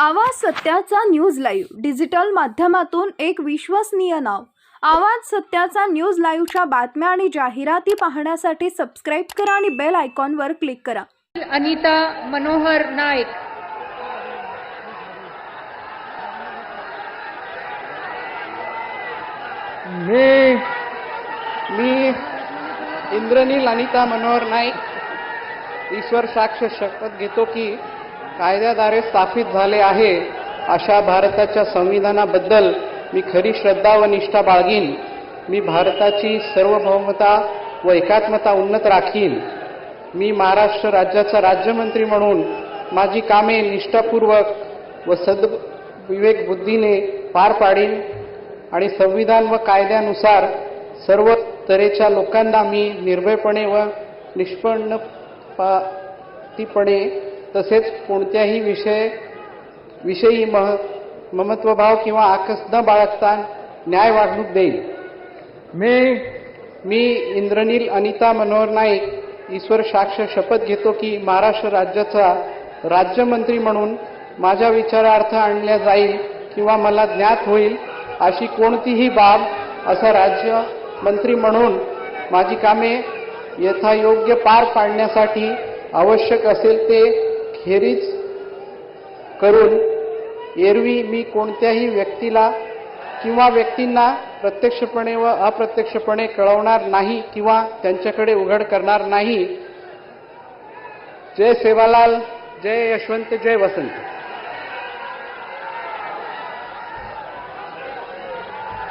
आवाज सत्याचा news live. Digital माध्यमातून एक विश्वसनीय नाव. आवाज सत्याचा न्यूज लाईव्हच्या बातम्या आणि जाहिराती पाहण्यासाठी सबस्क्राईब करा आणि बेल आयकॉनवर क्लिक करा. अनिता मनोहर नाईक. मी मी इंद्रनील अनिता मनोहर नाईक. ईश्वर साक्ष शपथ घेतो की कायद्याद्वारे स्थापित झाले आहे अशा भारताच्या संविधानाबद्दल मी खरी श्रद्धा व निष्ठा बाळगीन. मी भारताची सार्वभौमता व एकात्मता उन्नत राखीन. मी महाराष्ट्र राज्याचा राज्यमंत्री म्हणून माझी कामे निष्ठापूर्वक व सद विवेक बुद्धीने पार पाडीन आणि संविधान व कायद्यानुसार सर्व तऱ्हेच्या लोकांना मी निर्भयपणे व निष्पन्नपातीपणे तसेच कोणत्याही विषय विषयी मह ममत्वभाव किंवा आकस न बाळगता न्याय वागणूक देईन मी मी इंद्रनील अनिता मनोहर नाईक ईश्वर साक्ष शपथ घेतो की महाराष्ट्र राज्याचा राज्यमंत्री म्हणून माझ्या विचारार्थ आणल्या जाईल किंवा मला ज्ञात होईल अशी कोणतीही बाब असा राज्य मंत्री म्हणून माझी कामे यथायोग्य पार पाडण्यासाठी आवश्यक असेल ते खेरीज करून एरवी मी कोणत्याही व्यक्तीला किंवा व्यक्तींना प्रत्यक्षपणे व अप्रत्यक्षपणे कळवणार नाही किंवा त्यांच्याकडे उघड करणार नाही. जय सेवालाल जय यशवंत जय वसंत.